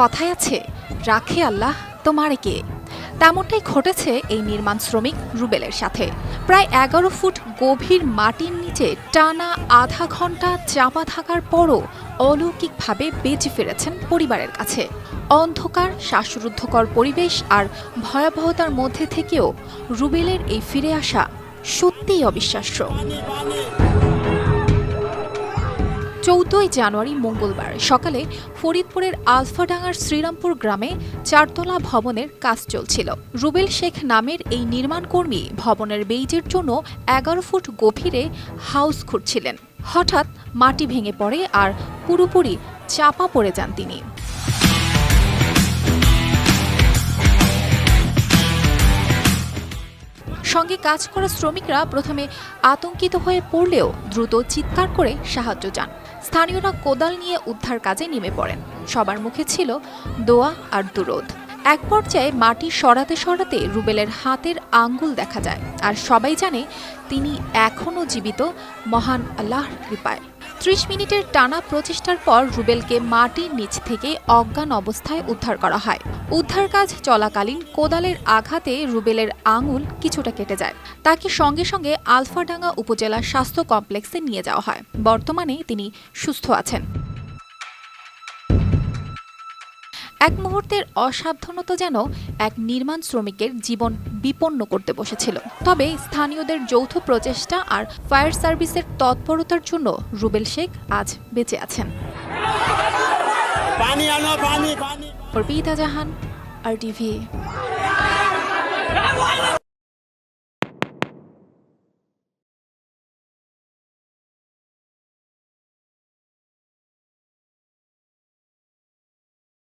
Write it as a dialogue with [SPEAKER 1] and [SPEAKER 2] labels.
[SPEAKER 1] কথায় আছে, রাখে আল্লাহ তোমারে কে তেমনটাই ঘটেছে এই নির্মাণ শ্রমিক রুবেলের সাথে। প্রায় এগারো ফুট গভীর মাটির নিচে টানা আধা ঘণ্টা চাপা থাকার পরও অলৌকিকভাবে বেঁচে ফিরেছেন পরিবারের কাছে। অন্ধকার, শ্বাসরুদ্ধকর পরিবেশ আর ভয়াবহতার মধ্যে থেকেও রুবেলের এই ফিরে আসা সত্যিই অবিশ্বাস্য। চৌদ্দই জানুয়ারি মঙ্গলবার, সকালে ফরিদপুরের আলফাডাঙ্গার শ্রীরামপুর গ্রামে চারতলা ভবনের কাজ চলছিল। রুবেল শেখ নামের এই নির্মাণকর্মী ভবনের বেইজের জন্য এগারো ফুট গভীরে হাউস খুঁড়ছিলেন। হঠাৎ মাটি ভেঙে পড়ে আর পুরোপুরি চাপা পড়ে যান তিনি। সঙ্গে কাজ করা শ্রমিকরা প্রথমে আতঙ্কিত হয়ে পড়লেও দ্রুত চিৎকার করে সাহায্য চান। স্থানীয়রা কোদাল নিয়ে উদ্ধার কাজে নেমে পড়েন। সবার মুখে ছিল দোয়া আর দুরোধ এক পর্যায়ে মাটি সরাতে সরাতে রুবেলের হাতের আঙ্গুল দেখা যায়। আর সবাই জানে, তিনি এখনও জীবিত। মহান আল্লাহর কৃপায়। ত্রিশ মিনিটের টানা প্রচেষ্টার পর রুবেলকে মাটির নিচ থেকে অজ্ঞান অবস্থায় উদ্ধার করা হয়। উদ্ধার কাজ চলাকালীন কোদালের আঘাতে রুবেলের আঙুল কিছুটা কেটে যায়। তাকে সঙ্গে সঙ্গে আলফাডাঙ্গা উপজেলা স্বাস্থ্য কমপ্লেক্সে নিয়ে যাওয়া হয়। বর্তমানে তিনি সুস্থ আছেন। এক মুহূর্তের অসাবধানতা যেন এক নির্মাণ শ্রমিকের জীবন বিপন্ন করতে বসেছিল। তবে স্থানীয়দের যৌথ প্রচেষ্টা আর ফায়ার সার্ভিসের তৎপরতার জন্য রুবেল শেখ আজ বেঁচে আছেন।
[SPEAKER 2] পানি আনো পানি পানি।
[SPEAKER 1] অর্পিতা জাহান আর টিভি।